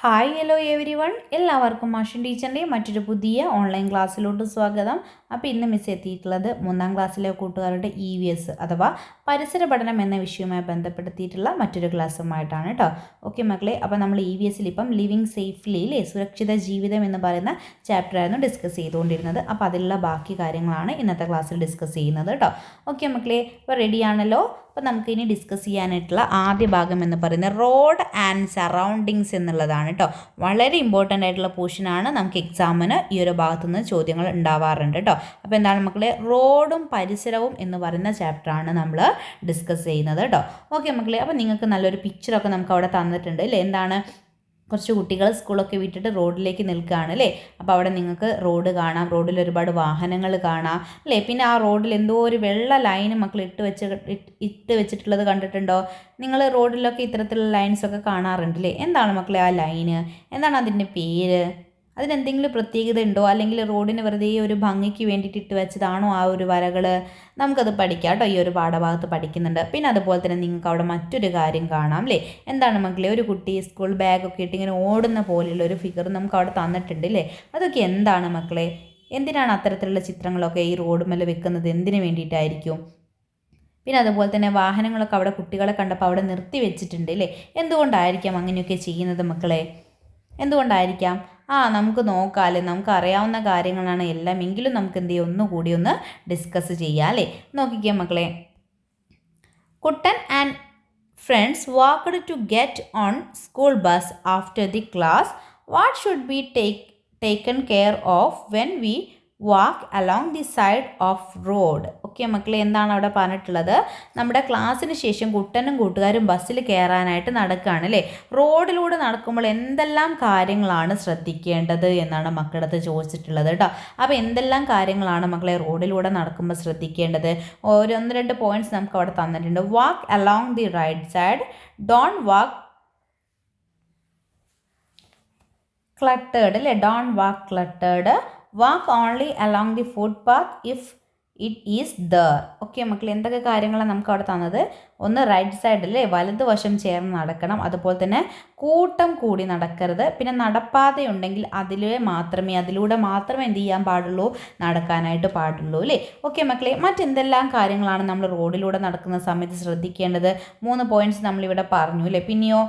Hi hello every one എല്ലാവർക്കും മാഷൻ ടീച്ചറിന്റെ മറ്റൊരു പുതിയ ഓൺലൈൻ ക്ലാസ്സിലോട്ട് സ്വാഗതം. അപ്പോൾ ഇന്ന് മിസ് എത്തിയിട്ടുള്ളത് മൂന്നാം ക്ലാസ്സിലെ കൂട്ടുകാരുടെ ഇ വി എസ് അഥവാ പരിസര പഠനം എന്ന വിഷയവുമായി ബന്ധപ്പെടുത്തിയിട്ടുള്ള മറ്റൊരു ക്ലാസ്സുമായിട്ടാണ് കേട്ടോ ഓക്കെ മക്കളെ അപ്പോൾ നമ്മൾ ഇ വി എസിൽ ഇപ്പം ലിവിങ് സേഫ്ലി അല്ലേ സുരക്ഷിത ജീവിതം എന്ന് പറയുന്ന ചാപ്റ്ററായിരുന്നു ഡിസ്കസ് ചെയ്തുകൊണ്ടിരുന്നത്. അപ്പോൾ അതിലുള്ള ബാക്കി കാര്യങ്ങളാണ് ഇന്നത്തെ ക്ലാസ്സിൽ ഡിസ്കസ് ചെയ്യുന്നത് കേട്ടോ ഓക്കെ മക്കളെ അപ്പോൾ റെഡിയാണല്ലോ അപ്പോൾ നമുക്കിനി ഡിസ്കസ് ചെയ്യാനായിട്ടുള്ള ആദ്യ ഭാഗം എന്ന് പറയുന്നത് റോഡ് ആൻഡ് സറൗണ്ടിങ്സ് എന്നുള്ളതാണ് കേട്ടോ വളരെ ഇമ്പോർട്ടന്റ് ആയിട്ടുള്ള പോർഷനാണ് നമുക്ക് എക്സാമിന് ഈ ഒരു ഭാഗത്തു നിന്ന് ചോദ്യങ്ങൾ ഉണ്ടാവാറുണ്ട് കേട്ടോ അപ്പോൾ എന്താണ് മക്കളെ? റോഡും പരിസരവും എന്ന് പറയുന്ന ചാപ്റ്ററാണ് നമ്മൾ ഡിസ്കസ് ചെയ്യുന്നത് കേട്ടോ ഓക്കെ മക്കളെ അപ്പോൾ നിങ്ങൾക്ക് നല്ലൊരു പിക്ചറൊക്കെ നമുക്ക് അവിടെ തന്നിട്ടുണ്ട് അല്ലേ എന്താണ്? കുറച്ച് കുട്ടികൾ സ്കൂളൊക്കെ വിട്ടിട്ട് റോഡിലേക്ക് നിൽക്കുകയാണ് അല്ലേ? അപ്പോൾ അവിടെ നിങ്ങൾക്ക് റോഡ് കാണാം. റോഡിൽ ഒരുപാട് വാഹനങ്ങൾ കാണാം അല്ലേ? പിന്നെ ആ റോഡിൽ എന്തോ ഒരു വെള്ള ലൈന് മക്കൾ ഇട്ട് വെച്ച് ഇട്ട് വെച്ചിട്ടുള്ളത് കണ്ടിട്ടുണ്ടോ? നിങ്ങൾ റോഡിലൊക്കെ ഇത്തരത്തിലുള്ള ലൈൻസൊക്കെ കാണാറുണ്ട് അല്ലേ എന്താണ് മക്കളെ ആ ലൈന്? എന്താണ് അതിന്റെ പേര്? അതിനെന്തെങ്കിലും പ്രത്യേകത ഉണ്ടോ? അല്ലെങ്കിൽ റോഡിന് വെറുതെ ഒരു ഭംഗിക്ക് വേണ്ടിയിട്ട് ഇട്ട് വെച്ചതാണോ ആ ഒരു വരകൾ നമുക്കത് പഠിക്കാം കേട്ടോ. ഈ ഒരു പാഠഭാഗത്ത് പഠിക്കുന്നുണ്ട്. പിന്നെ അതുപോലെ തന്നെ നിങ്ങൾക്ക് അവിടെ മറ്റൊരു കാര്യം കാണാം അല്ലേ? എന്താണ് മക്കളെ? ഒരു കുട്ടി സ്കൂൾ ബാഗൊക്കെ ഇട്ട് ഇങ്ങനെ ഓടുന്ന പോലെയുള്ള ഒരു ഫിഗർ നമുക്ക് അവിടെ തന്നിട്ടുണ്ട് അല്ലേ? അതൊക്കെ എന്താണ് മക്കളെ? എന്തിനാണ് അത്തരത്തിലുള്ള ചിത്രങ്ങളൊക്കെ ഈ റോഡുമേൽ വെക്കുന്നത്? എന്തിനു വേണ്ടിയിട്ടായിരിക്കും? പിന്നെ അതുപോലെ തന്നെ വാഹനങ്ങളൊക്കെ അവിടെ കുട്ടികളെ കണ്ടപ്പോൾ അവിടെ നിർത്തി വെച്ചിട്ടുണ്ട് അല്ലേ? എന്തുകൊണ്ടായിരിക്കാം അങ്ങനെയൊക്കെ ചെയ്യുന്നത് മക്കളെ? എന്തുകൊണ്ടായിരിക്കാം? ആ നമുക്ക് നോക്കാമല്ലേ നമുക്ക് അറിയാവുന്ന കാര്യങ്ങളാണ് എല്ലാം. എങ്കിലും നമുക്ക് എന്ത് ചെയ്യും? ഒന്നുകൂടി ഒന്ന് ഡിസ്കസ് ചെയ്യാം അല്ലേ നോക്കിക്കേ മക്കളെ. Kuttan and friends walked to get on school bus after the class what should be take taken care of when we walk along the side of road okay മക്കളെ എന്താണ് അവിടെ പറഞ്ഞിട്ടുള്ളത്? നമ്മുടെ ക്ലാസ്സിന് ശേഷം കുട്ടനും കൂട്ടുകാരും ബസ്സിൽ കയറാനായിട്ട് നടക്കുകയാണ് അല്ലേ റോഡിലൂടെ നടക്കുമ്പോൾ എന്തെല്ലാം കാര്യങ്ങളാണ് ശ്രദ്ധിക്കേണ്ടത് എന്നാണ് മക്കളുടെ അടുത്ത് ചോദിച്ചിട്ടുള്ളത് കേട്ടോ അപ്പോൾ എന്തെല്ലാം കാര്യങ്ങളാണ് മക്കളെ റോഡിലൂടെ നടക്കുമ്പോൾ ശ്രദ്ധിക്കേണ്ടത്? ഓരോന്ന് രണ്ട് പോയിന്റ്സ് നമുക്ക് അവിടെ തന്നിട്ടുണ്ട്. Walk along the right side don't walk cluttered അല്ലേ don't walk cluttered walk only along the footpath if it is there okay മക്കൾ എന്തൊക്കെ കാര്യങ്ങളാണ് നമുക്ക് അവിടെ തന്നത്? ഒന്ന് റൈറ്റ് സൈഡിൽ വലതുവശം ചേർന്ന് നടക്കണം. അതുപോലെ തന്നെ കൂട്ടം കൂടി നടക്കരുത്. പിന്നെ നടപ്പാതയുണ്ടെങ്കിൽ അതിലേ മാത്രമേ അതിലൂടെ മാത്രമേ എന്ത് ചെയ്യാൻ പാടുള്ളൂ? നടക്കാനായിട്ട് പാടുള്ളൂ അല്ലേ? ഓക്കെ മക്കളെ മറ്റെന്തെല്ലാം കാര്യങ്ങളാണ് നമ്മൾ റോഡിലൂടെ നടക്കുന്ന സമയത്ത് ശ്രദ്ധിക്കേണ്ടത്? മൂന്ന് പോയിന്റ്സ് നമ്മളിവിടെ പറഞ്ഞു അല്ലേ? പിന്നെയോ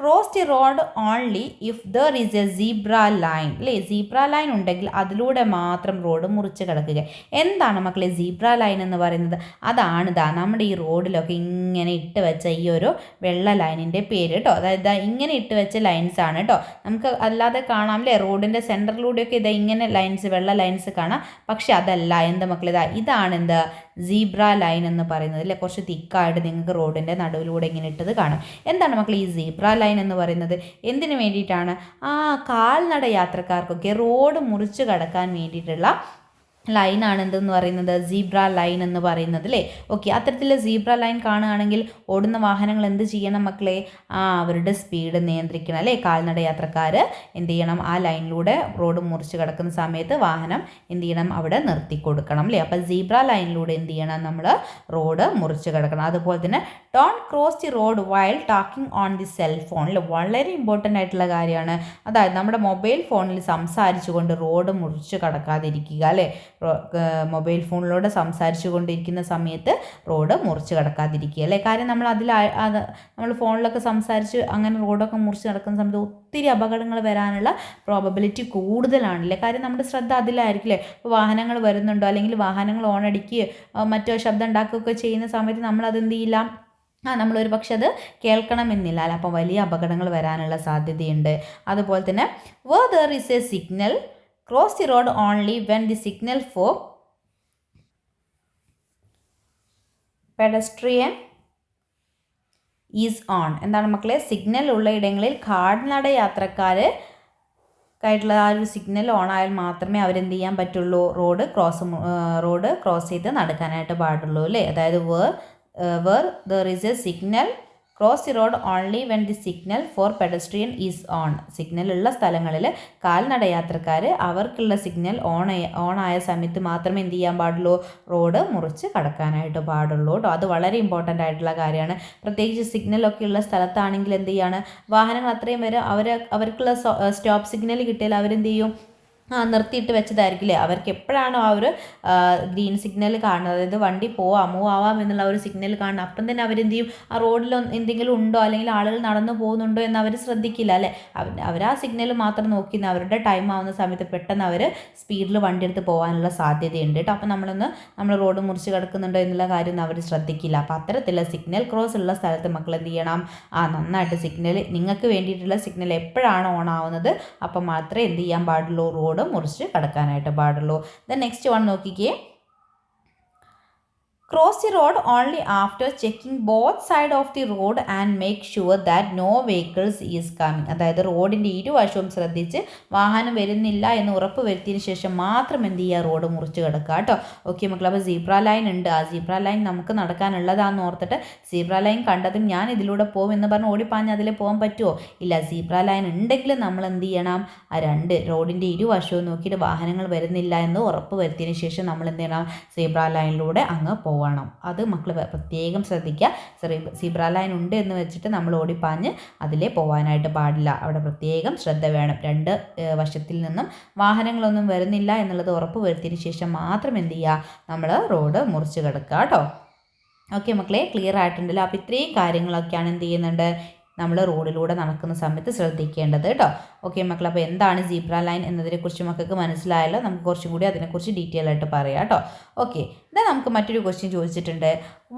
cross the road only if there is a zebra line അല്ലേ സീബ്ര ലൈൻ ഉണ്ടെങ്കിൽ അതിലൂടെ മാത്രം റോഡ് മുറിച്ച് കിടക്കുക. എന്താണ് മക്കളെ? സീബ്ര ലൈൻ എന്ന് പറയുന്നത്? അതാണ് ഇതാ നമ്മുടെ ഈ റോഡിലൊക്കെ ഇങ്ങനെ ഇട്ട് വെച്ച ഈ ഒരു വെള്ള ലൈനിന്റെ പേര് കേട്ടോ അതായത് ഇങ്ങനെ ഇട്ട് വെച്ച ലൈൻസ് ആണ് കേട്ടോ നമുക്ക് അല്ലാതെ കാണാം അല്ലേ റോഡിന്റെ സെന്ററിലൂടെയൊക്കെ ഇതാ ഇങ്ങനെ ലൈൻസ് വെള്ള ലൈൻസ് കാണാം. പക്ഷേ അതല്ല എന്ത് മക്കളെ? ഇതാ ഇതാണ് എന്ത്? സീബ്ര ലൈൻ എന്ന് പറയുന്നത് അല്ലേ കുറച്ച് തിക്കായിട്ട് നിങ്ങൾക്ക് റോഡിന്റെ നടുവിലൂടെ ഇങ്ങനെ ഇട്ടത് കാണാം. എന്താണ് മക്കൾ ഈ സീബ്ര ലൈൻ എന്ന് പറയുന്നത്? എന്തിനു വേണ്ടിയിട്ടാണ്? ആ കാൽനട യാത്രക്കാർക്കൊക്കെ റോഡ് മുറിച്ച് കടക്കാൻ വേണ്ടിയിട്ടുള്ള ലൈനാണ് എന്തെന്ന് പറയുന്നത്? സീബ്ര ലൈൻ എന്ന് പറയുന്നത് അല്ലേ? ഓക്കെ അത്തരത്തിൽ സീബ്ര ലൈൻ കാണുകയാണെങ്കിൽ ഓടുന്ന വാഹനങ്ങൾ എന്ത് ചെയ്യണം മക്കളെ? ആ അവരുടെ സ്പീഡ് നിയന്ത്രിക്കണം അല്ലേ? കാൽനട യാത്രക്കാർ എന്ത് ചെയ്യണം? ആ ലൈനിലൂടെ റോഡ് മുറിച്ച് കിടക്കുന്ന സമയത്ത് വാഹനം എന്ത് ചെയ്യണം? അവിടെ നിർത്തി കൊടുക്കണം അല്ലേ? അപ്പോൾ സീബ്ര ലൈനിലൂടെ എന്ത് ചെയ്യണം നമ്മൾ റോഡ് മുറിച്ച് കിടക്കണം. അതുപോലെ തന്നെ don't cross the road while talking on the cell ഫോണിൽ വളരെ ഇമ്പോർട്ടന്റ് ആയിട്ടുള്ള കാര്യമാണ്. അതായത് നമ്മുടെ മൊബൈൽ ഫോണിൽ സംസാരിച്ചുകൊണ്ട് റോഡ് മുറിച്ച് കടക്കാതിരിക്കുക അല്ലേ? മൊബൈൽ ഫോണിലൂടെ സംസാരിച്ചു കൊണ്ടിരിക്കുന്ന സമയത്ത് റോഡ് മുറിച്ച് കിടക്കാതിരിക്കുക. അല്ലേ? കാര്യം നമ്മൾ അതിൽ നമ്മൾ ഫോണിലൊക്കെ സംസാരിച്ച് അങ്ങനെ റോഡൊക്കെ മുറിച്ച് നടക്കുന്ന സമയത്ത് ഒത്തിരി അപകടങ്ങൾ വരാനുള്ള പ്രോബബിലിറ്റി കൂടുതലാണല്ലേ കാര്യം നമ്മുടെ ശ്രദ്ധ അതിലായിരിക്കില്ലേ? ഇപ്പോൾ വാഹനങ്ങൾ വരുന്നുണ്ടോ? അല്ലെങ്കിൽ വാഹനങ്ങൾ ഓണടിക്കുകയോ മറ്റോ ശബ്ദം ഉണ്ടാക്കുകയൊക്കെ ചെയ്യുന്ന സമയത്ത് നമ്മൾ അതെന്ത് ചെയ്യില്ല? ആ നമ്മളൊരു പക്ഷെ അത് കേൾക്കണമെന്നില്ല. അല്ല? അപ്പോൾ വലിയ അപകടങ്ങൾ വരാനുള്ള സാധ്യതയുണ്ട്. അതുപോലെ തന്നെ where there is a signal cross the road only when the signal for pedestrian is on എന്താണ് മക്കളെ? സിഗ്നൽ ഉള്ള ഇടങ്ങളിൽ കാൽനട യാത്രക്കാർ ആയിട്ടുള്ള ആ ഒരു സിഗ്നൽ ഓൺ ആയാൽ മാത്രമേ അവരെന്ത് ചെയ്യാൻ പറ്റുള്ളൂ? റോഡ് ക്രോസ് റോഡ് ക്രോസ് ചെയ്ത് നടക്കാനായിട്ട് പാടുള്ളൂ അല്ലേ? അതായത് where where there is a signal cross the road only when the signal for pedestrian is on സിഗ്നലുള്ള സ്ഥലങ്ങളിൽ കാൽനട യാത്രക്കാർ അവർക്കുള്ള സിഗ്നൽ ഓൺ ആയ സമയത്ത് മാത്രമേ എന്ത് ചെയ്യാൻ പാടുള്ളൂ? റോഡ് മുറിച്ച് കടക്കാനായിട്ട് പാടുള്ളൂ കേട്ടോ അത് വളരെ ഇമ്പോർട്ടന്റ് ആയിട്ടുള്ള കാര്യമാണ്. പ്രത്യേകിച്ച് സിഗ്നലൊക്കെ ഉള്ള സ്ഥലത്താണെങ്കിൽ എന്ത് ചെയ്യാണ്? വാഹനങ്ങൾ അത്രയും വരെ അവർ അവർക്കുള്ള സ്റ്റോപ്പ് സിഗ്നൽ കിട്ടിയാൽ അവരെന്ത് ചെയ്യും? നിർത്തിയിട്ട് വെച്ചതായിരിക്കില്ലേ? അവർക്ക് എപ്പോഴാണോ ആ ഒരു ഗ്രീൻ സിഗ്നൽ കാണുന്നത്? അതായത് വണ്ടി പോവാം മൂവ് ആവാം എന്നുള്ള ഒരു സിഗ്നൽ കാണുന്നത്. അപ്പം തന്നെ അവരെന്ത് ചെയ്യും? ആ റോഡിൽ എന്തെങ്കിലും ഉണ്ടോ? അല്ലെങ്കിൽ ആളുകൾ നടന്നു പോകുന്നുണ്ടോ എന്ന് അവർ ശ്രദ്ധിക്കില്ല അല്ലേ? അവർ ആ സിഗ്നൽ മാത്രം നോക്കി അവരുടെ ടൈം ആവുന്ന സമയത്ത് പെട്ടെന്ന് അവർ സ്പീഡിൽ വണ്ടി എടുത്ത് പോകാനുള്ള സാധ്യതയുണ്ട് കേട്ടോ. അപ്പം നമ്മളൊന്ന് നമ്മൾ റോഡ് മുറിച്ച് കിടക്കുന്നുണ്ടോ എന്നുള്ള കാര്യം അവർ ശ്രദ്ധിക്കില്ല. അപ്പോൾ അത്തരത്തിലുള്ള സിഗ്നൽ ക്രോസ് ഉള്ള സ്ഥലത്ത് മക്കൾ എന്ത് ചെയ്യണം? ആ നന്നായിട്ട് സിഗ്നൽ നിങ്ങൾക്ക് വേണ്ടിയിട്ടുള്ള സിഗ്നൽ എപ്പോഴാണ് ഓൺ ആവുന്നത്? അപ്പം മാത്രമേ എന്ത് ചെയ്യാൻ പാടുള്ളൂ? റോഡ് മുറിച്ച് കടക്കാനായിട്ട് പാടുള്ളൂ. ദെൻ നെക്സ്റ്റ് വൺ നോക്കിക്കേ. Cross the road only after checking both side of the road and make sure that no vehicles is coming അതായത് റോഡിന്റെ ഇരുവശവും ശ്രദ്ധിച്ച് വാഹനം വരുന്നില്ല എന്ന് ഉറപ്പ് വരുത്തിയതിന് ശേഷം മാത്രം എന്ത് ചെയ്യുക? റോഡ് മുറിച്ച് കിടക്കുക കേട്ടോ. ഓക്കെ മക്കൾ അപ്പോൾ സീബ്ര ലൈൻ ഉണ്ട്. ആ സീബ്ര ലൈൻ നമുക്ക് നടക്കാനുള്ളതാണെന്ന് ഓർത്തിട്ട് സീബ്ര ലൈൻ കണ്ടതും ഞാൻ ഇതിലൂടെ പോകും എന്ന് പറഞ്ഞ് ഓടിപ്പാഞ്ഞ് അതിൽ പോകാൻ പറ്റുമോ ഇല്ല സീബ്ര ലൈൻ ഉണ്ടെങ്കിൽ നമ്മൾ എന്ത് ചെയ്യണം? ആ രണ്ട് റോഡിന്റെ ഇരുവശവും നോക്കിയിട്ട് വാഹനങ്ങൾ വരുന്നില്ല എന്ന് ഉറപ്പ് വരുത്തിയതിന് ശേഷം നമ്മൾ എന്ത് ചെയ്യണം? സീബ്ര ലൈനിലൂടെ അങ്ങ് പോകണം അത് മക്കൾ പ്രത്യേകം ശ്രദ്ധിക്കുക സീബ്ര ലൈൻ ഉണ്ട് എന്ന് വെച്ചിട്ട് നമ്മൾ ഓടിപ്പാഞ്ഞ് അതിലേ പോകാനായിട്ട് പാടില്ല. അവിടെ പ്രത്യേകം ശ്രദ്ധ വേണം. രണ്ട് വശത്തിൽ നിന്നും വാഹനങ്ങളൊന്നും വരുന്നില്ല എന്നുള്ളത് ഉറപ്പ് വരുത്തിയതിന് ശേഷം മാത്രം എന്ത് ചെയ്യുക നമ്മൾ റോഡ് മുറിച്ച് കിടക്കുക കേട്ടോ ഓക്കെ മക്കളെ ക്ലിയർ ആയിട്ടുണ്ടല്ലോ. അപ്പോൾ ഇത്രയും കാര്യങ്ങളൊക്കെയാണ് എന്ത് ചെയ്യുന്നുണ്ട്? നമ്മൾ റോഡിലൂടെ നടക്കുന്ന സമയത്ത് ശ്രദ്ധിക്കേണ്ടത് കേട്ടോ. ഓക്കെ മക്കൾ അപ്പോൾ എന്താണ് സീബ്ര ലൈൻ എന്നതിനെക്കുറിച്ച് മക്കൾക്ക് മനസ്സിലായല്ലോ? നമുക്ക് കുറച്ചും കൂടി അതിനെക്കുറിച്ച് ഡീറ്റെയിൽ ആയിട്ട് പറയാം കേട്ടോ. ഓക്കെ ഇതാ നമുക്ക് മറ്റൊരു ക്വസ്റ്റ്യൻ ചോദിച്ചിട്ടുണ്ട്.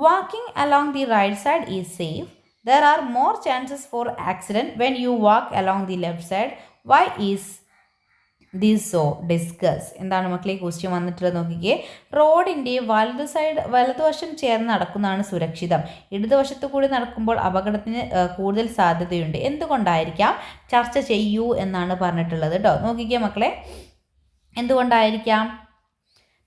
Walking along the right side is safe there are more chances for accident when you walk along the left side why is this discuss എന്താണ് മക്കളെ ക്വസ്റ്റ്യൻ വന്നിട്ടുള്ളത് നോക്കിക്കേ. റോഡിന്റെ വലതു സൈഡ് വലതുവശം ചേർന്ന് നടക്കുന്നതാണ് സുരക്ഷിതം. ഇടതുവശത്തു കൂടി നടക്കുമ്പോൾ അപകടത്തിന് കൂടുതൽ സാധ്യതയുണ്ട്. എന്തുകൊണ്ടായിരിക്കാം? ചർച്ച ചെയ്യൂ എന്നാണ് പറഞ്ഞിട്ടുള്ളത് കേട്ടോ നോക്കിക്കേ മക്കളെ. എന്തുകൊണ്ടായിരിക്കാം?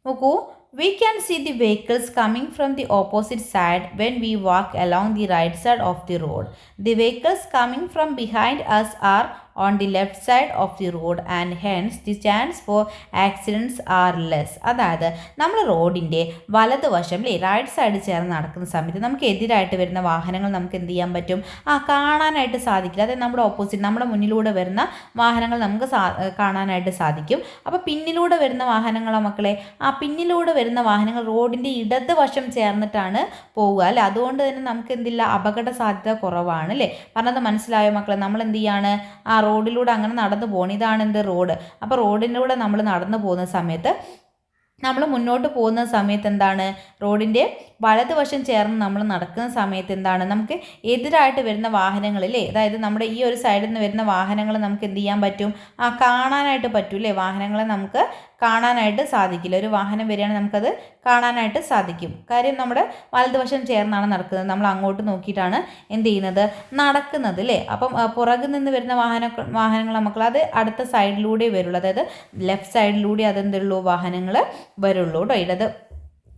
നോക്കൂ. We can see the vehicles coming from the opposite side when we walk along the right side of the road the vehicles coming from behind us are on the left side of the road and hence the chance for accidents are less അതായത് നമ്മൾ റോഡിന്റെ വലതുവശം അല്ലേ right side ചേർന്ന് നടക്കുന്ന സമയത്ത് നമുക്ക് എതിരായിട്ട് വരുന്ന വാഹനങ്ങൾ നമുക്ക് എന്ത് ചെയ്യാൻ പറ്റും? ആ കാണാനായിട്ട് സാധിക്കില്ല. അതായത് നമ്മുടെ ഓപ്പോസിറ്റ് നമ്മുടെ മുന്നിലൂടെ വരുന്ന വാഹനങ്ങൾ നമുക്ക് കാണാനായിട്ട് സാധിക്കും. അപ്പോൾ പിന്നിലൂടെ വരുന്ന വാഹനങ്ങളോ മക്കളെ ആ പിന്നിലൂടെ വരുന്ന വാഹനങ്ങൾ റോഡിന്റെ ഇടത് വശം ചേർന്നിട്ടാണ് പോവുക അല്ലേ? അതുകൊണ്ട് തന്നെ നമുക്ക് എന്തില്ല അപകട സാധ്യത കുറവാണ് അല്ലേ? പറഞ്ഞത് മനസ്സിലായോ മക്കളെ? നമ്മൾ എന്ത് ചെയ്യാണ്? ആ റോഡിലൂടെ അങ്ങനെ നടന്നു പോകണം ഇതാണ് എന്ത് റോഡ്? അപ്പോൾ റോഡിലൂടെ നമ്മൾ നടന്നു പോകുന്ന സമയത്ത് നമ്മൾ മുന്നോട്ട് പോകുന്ന സമയത്ത് എന്താണ്? റോഡിന്റെ വലതുവശം ചേർന്ന് നമ്മൾ നടക്കുന്ന സമയത്ത് എന്താണ്? നമുക്ക് എതിരായിട്ട് വരുന്ന വാഹനങ്ങളില്ലേ അതായത് നമ്മുടെ ഈ ഒരു സൈഡിൽ നിന്ന് വരുന്ന വാഹനങ്ങൾ നമുക്ക് എന്ത് ചെയ്യാൻ പറ്റും? ആ കാണാനായിട്ട് പറ്റും അല്ലേ വാഹനങ്ങളെ നമുക്ക് കാണാനായിട്ട് സാധിക്കില്ല. ഒരു വാഹനം വരികയാണെങ്കിൽ നമുക്കത് കാണാനായിട്ട് സാധിക്കും. കാര്യം നമ്മുടെ വലതുവശം ചേർന്നാണ് നടക്കുന്നത്. നമ്മൾ അങ്ങോട്ട് നോക്കിയിട്ടാണ് എന്ത് ചെയ്യുന്നത്? നടക്കുന്നത് അല്ലേ അപ്പം പുറകിൽ നിന്ന് വരുന്ന വാഹന വാഹനങ്ങൾ നമുക്ക് അത് അടുത്ത സൈഡിലൂടെ വരുള്ളൂ. അതായത് ലെഫ്റ്റ് സൈഡിലൂടെ അതെന്തുള്ളൂ വാഹനങ്ങൾ വരുള്ളൂ കേട്ടോ. ഇടത്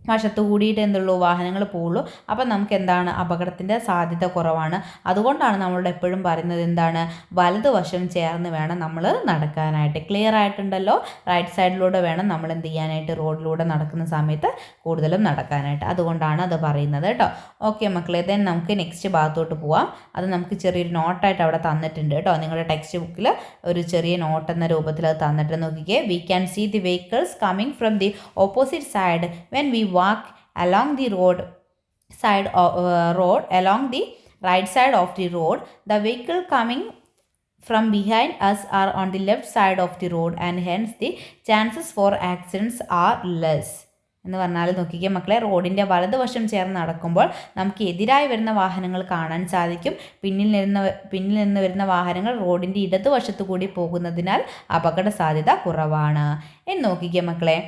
വശത്ത് കൂടിയിട്ട് എന്തുള്ളൂ വാഹനങ്ങൾ പോവുള്ളൂ. അപ്പം നമുക്ക് എന്താണ് അപകടത്തിന്റെ സാധ്യത കുറവാണ്. അതുകൊണ്ടാണ് നമ്മളോട് എപ്പോഴും പറയുന്നത് എന്താണ്? വലതുവശം ചേർന്ന് വേണം നമ്മൾ നടക്കാനായിട്ട്. ക്ലിയർ ആയിട്ടുണ്ടല്ലോ? റൈറ്റ് സൈഡിലൂടെ വേണം നമ്മൾ എന്ത് ചെയ്യാനായിട്ട്? റോഡിലൂടെ നടക്കുന്ന സമയത്ത് കൂടുതലും നടക്കാനായിട്ട്. അതുകൊണ്ടാണ് അത് പറയുന്നത് കേട്ടോ. ഓക്കെ മക്കളെ ദെൻ നമുക്ക് നെക്സ്റ്റ് ഭാഗത്തോട്ട് പോവാം. അത് നമുക്ക് ചെറിയൊരു നോട്ടായിട്ട് അവിടെ തന്നിട്ടുണ്ട് കേട്ടോ. നിങ്ങളുടെ ടെക്സ്റ്റ് ബുക്കിൽ ഒരു ചെറിയ നോട്ട് എന്ന രൂപത്തിൽ അത് തന്നിട്ട് നോക്കിക്കേ. We can see the vehicles coming from the opposite side when we walk along the road side of uh, road along the right side of the road the vehicle coming from behind us are on the left side of the road and hence the chances for accidents are less എന്ന് പറഞ്ഞാൽ നോക്കിക്കുക മക്കളെ റോഡിന്റെ വലതുവശം ചേർന്ന് നടക്കുമ്പോൾ നമുക്ക് എതിരായി വരുന്ന വാഹനങ്ങൾ കാണാൻ സാധിക്കും പിന്നിൽ നിന്ന് പിന്നിൽ നിന്ന് വരുന്ന വാഹനങ്ങൾ റോഡിന്റെ ഇടതുവശത്തു കൂടി പോകുന്നതിനാൽ അപകട സാധ്യത കുറവാണ് എന്ന് നോക്കിക്കുക മക്കളെ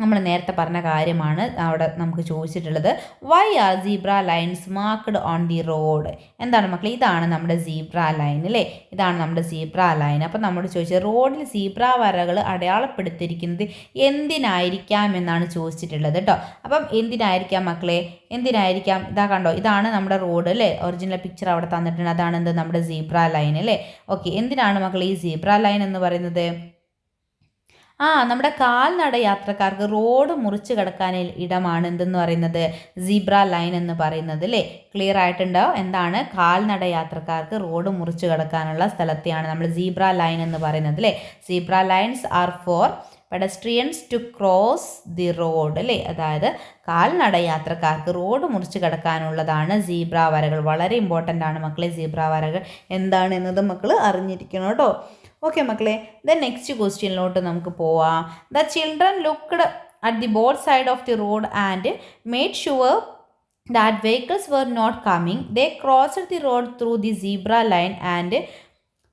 നമ്മൾ നേരത്തെ പറഞ്ഞ കാര്യമാണ് അവിടെ നമുക്ക് ചോദിച്ചിട്ടുള്ളത്. Why are zebra lines marked on the road എന്താണ് മക്കളെ? ഇതാണ് നമ്മുടെ സീബ്ര ലൈൻ അല്ലേ ഇതാണ് നമ്മുടെ സീബ്ര ലൈൻ അപ്പം നമ്മൾ ചോദിച്ചത് റോഡിൽ സീബ്ര വരകൾ അടയാളപ്പെടുത്തിയിരിക്കുന്നത് എന്തിനായിരിക്കാം എന്നാണ് ചോദിച്ചിട്ടുള്ളത് കേട്ടോ അപ്പം എന്തിനായിരിക്കാം മക്കളെ? എന്തിനായിരിക്കാം? ഇതാ കണ്ടോ ഇതാണ് നമ്മുടെ റോഡ് അല്ലേ ഒറിജിനൽ പിക്ചർ അവിടെ തന്നിട്ടുണ്ട്. അതാണ് എന്ത്? നമ്മുടെ സീബ്ര ലൈൻ അല്ലേ ഓക്കെ എന്തിനാണ് മക്കളെ ഈ സീബ്ര ലൈൻ എന്ന് പറയുന്നത്? ആ നമ്മുടെ കാൽനട യാത്രക്കാർക്ക് റോഡ് മുറിച്ച് കിടക്കാൻ ഇടമാണ് എന്തെന്ന് പറയുന്നത്? സീബ്ര ലൈൻ എന്ന് പറയുന്നത് അല്ലേ? ക്ലിയർ ആയിട്ടുണ്ടോ? എന്താണ്? കാൽനട യാത്രക്കാർക്ക് റോഡ് മുറിച്ച് കിടക്കാനുള്ള സ്ഥലത്തെയാണ് നമ്മൾ സീബ്ര ലൈൻ എന്ന് പറയുന്നത് അല്ലേ? Zebra lines are for pedestrians to cross the road അല്ലേ? അതായത് കാൽനട യാത്രക്കാർക്ക് റോഡ് മുറിച്ച് കിടക്കാനുള്ളതാണ് സീബ്ര വരകൾ. വളരെ ഇമ്പോർട്ടന്റ് ആണ് മക്കളെ സീബ്ര വരകൾ. എന്താണ് എന്നത് മക്കൾ അറിഞ്ഞിരിക്കണം കേട്ടോ. ഓക്കെ മക്കളെ. ദ നെക്സ്റ്റ് ക്വസ്റ്റ്യനിലോട്ട് നമുക്ക് പോവാം. The children looked at the both side of the road and made sure that vehicles were not coming they crossed the road through the zebra line and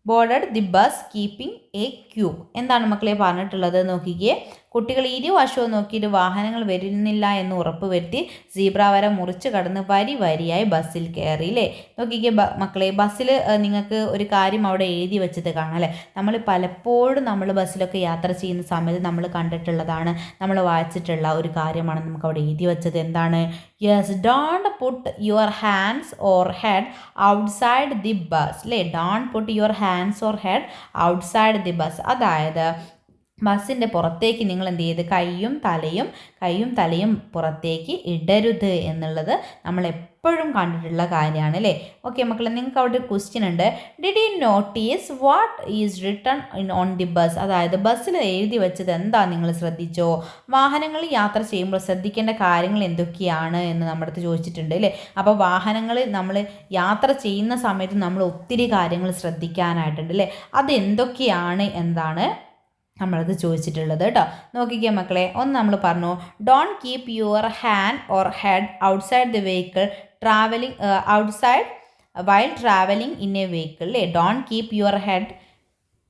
boarded the bus keeping a queue എന്താണ് മക്കളെ പറഞ്ഞിട്ടുള്ളത്? നോക്കിക്കേ. കുട്ടികൾ ഇരുവശവും നോക്കിയിട്ട് വാഹനങ്ങൾ വരുന്നില്ല എന്ന് ഉറപ്പ് വരുത്തി സീബ്ര വര മുറിച്ച് കടന്ന് വരി വരിയായി ബസ്സിൽ കയറി അല്ലേ നോക്കിക്കേ മക്കളെ ബസ്സിൽ നിങ്ങൾക്ക് ഒരു കാര്യം അവിടെ എഴുതി വെച്ചത് കാണാം അല്ലേ നമ്മൾ പലപ്പോഴും നമ്മൾ ബസ്സിലൊക്കെ യാത്ര ചെയ്യുന്ന സമയത്ത് നമ്മൾ കണ്ടിട്ടുള്ളതാണ് നമ്മൾ വായിച്ചിട്ടുള്ള ഒരു കാര്യമാണ് നമുക്ക് അവിടെ എഴുതി വെച്ചത്. എന്താണ്? Yes don't put your hands or head outside the bus അല്ലേ don't put your hands or head outside the bus അതായത് ബസ്സിന്റെ പുറത്തേക്ക് നിങ്ങൾ എന്ത് ചെയ്ത്? കൈയും തലയും കൈയും തലയും പുറത്തേക്ക് ഇടരുത് എന്നുള്ളത് നമ്മൾ എപ്പോഴും കണ്ടിട്ടുള്ള കാര്യമാണ് അല്ലേ? ഓക്കെ മക്കളെ നിങ്ങൾക്ക് അവിടെ ഒരു ക്വസ്റ്റ്യൻ ഉണ്ട്. Did you notice what is written in on the bus അതായത് ബസ്സിൽ എഴുതി വെച്ചത് എന്താ നിങ്ങൾ ശ്രദ്ധിച്ചോ? വാഹനങ്ങളിൽ യാത്ര ചെയ്യുമ്പോൾ ശ്രദ്ധിക്കേണ്ട കാര്യങ്ങൾ എന്തൊക്കെയാണ് എന്ന് നമ്മുടെ അടുത്ത് ചോദിച്ചിട്ടുണ്ട് അല്ലേ? അപ്പോൾ വാഹനങ്ങൾ നമ്മൾ യാത്ര ചെയ്യുന്ന സമയത്ത് നമ്മൾ ഒത്തിരി കാര്യങ്ങൾ ശ്രദ്ധിക്കാനായിട്ടുണ്ട് അല്ലേ? അതെന്തൊക്കെയാണ്? എന്താണ്? നമ്മളത് ചോദിച്ചിട്ടുള്ളത് കേട്ടോ. നോക്കിക്കേ മക്കളെ ഒന്ന് നമ്മൾ പറഞ്ഞു don't keep your hand or head outside the vehicle travelling outside while travelling in a vehicle അല്ലേ don't keep your head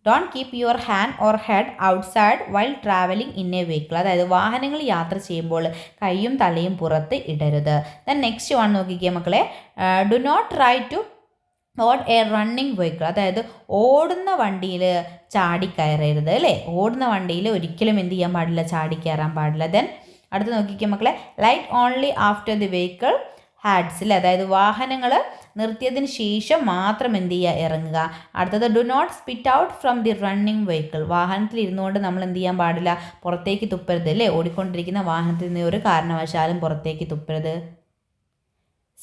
don't keep your hand or head outside while travelling in a vehicle അതായത് വാഹനങ്ങൾ യാത്ര ചെയ്യുമ്പോൾ കൈയും തലയും പുറത്ത് ഇടരുത്. Then next one നോക്കിക്കേ മക്കളെ do not try to not a running vehicle അതായത് ഓടുന്ന വണ്ടിയിൽ ചാടിക്കയറരുത് അല്ലേ? ഓടുന്ന വണ്ടിയിൽ ഒരിക്കലും എന്ത് ചെയ്യാൻ പാടില്ല ചാടിക്കയറാൻ പാടില്ല. ദെൻ അടുത്ത് നോക്കിക്കുക മക്കളെ alight only after the vehicle ഹാഡ്സിൽ അതായത് വാഹനങ്ങൾ നിർത്തിയതിന് ശേഷം മാത്രം എന്ത് ചെയ്യുക? ഇറങ്ങുക. അടുത്തത് do not spit out from the running vehicle വാഹനത്തിൽ ഇരുന്നുകൊണ്ട് നമ്മൾ എന്ത് ചെയ്യാൻ പാടില്ല? പുറത്തേക്ക് തുപ്പരുത് അല്ലേ? ഓടിക്കൊണ്ടിരിക്കുന്ന വാഹനത്തിൽ നിന്ന് ഒരു കാരണവശാലും പുറത്തേക്ക് തുപ്പരുത്.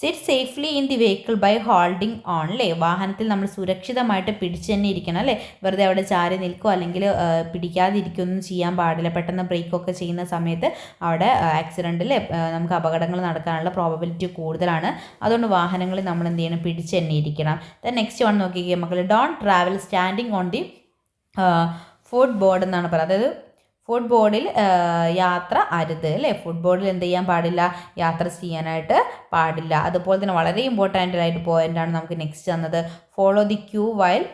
Sit safely in the vehicle by holding on അല്ലേ വാഹനത്തിൽ നമ്മൾ സുരക്ഷിതമായിട്ട് പിടിച്ചു തന്നെ ഇരിക്കണം അല്ലേ വെറുതെ അവിടെ ചാരി നിൽക്കുക അല്ലെങ്കിൽ പിടിക്കാതിരിക്കുകയൊന്നും ചെയ്യാൻ പാടില്ല. പെട്ടെന്ന് ബ്രേക്കൊക്കെ ചെയ്യുന്ന സമയത്ത് അവിടെ ആക്സിഡന്റിൽ നമുക്ക് അപകടങ്ങൾ നടക്കാനുള്ള പ്രോബബിലിറ്റി കൂടുതലാണ്. അതുകൊണ്ട് വാഹനങ്ങളിൽ നമ്മൾ എന്ത് ചെയ്യണം? പിടിച്ചു തന്നെ ഇരിക്കണം. ദെൻ നെക്സ്റ്റ് വൺ നോക്കിക്കുക മക്കൾ don't travel standing on the footboard എന്നാണ് പറയുന്നത്. അതായത് ഫുഡ് ബോർഡിൽ യാത്ര അരുത് അല്ലേ? ഫുഡ് ബോർഡിൽ എന്ത് ചെയ്യാൻ പാടില്ല? യാത്ര ചെയ്യാനായിട്ട് പാടില്ല. അതുപോലെ തന്നെ വളരെ ഇമ്പോർട്ടന്റ് ആയിട്ട് പോയിന്റാണ് നമുക്ക് നെക്സ്റ്റ് തന്നത്. Follow the queue while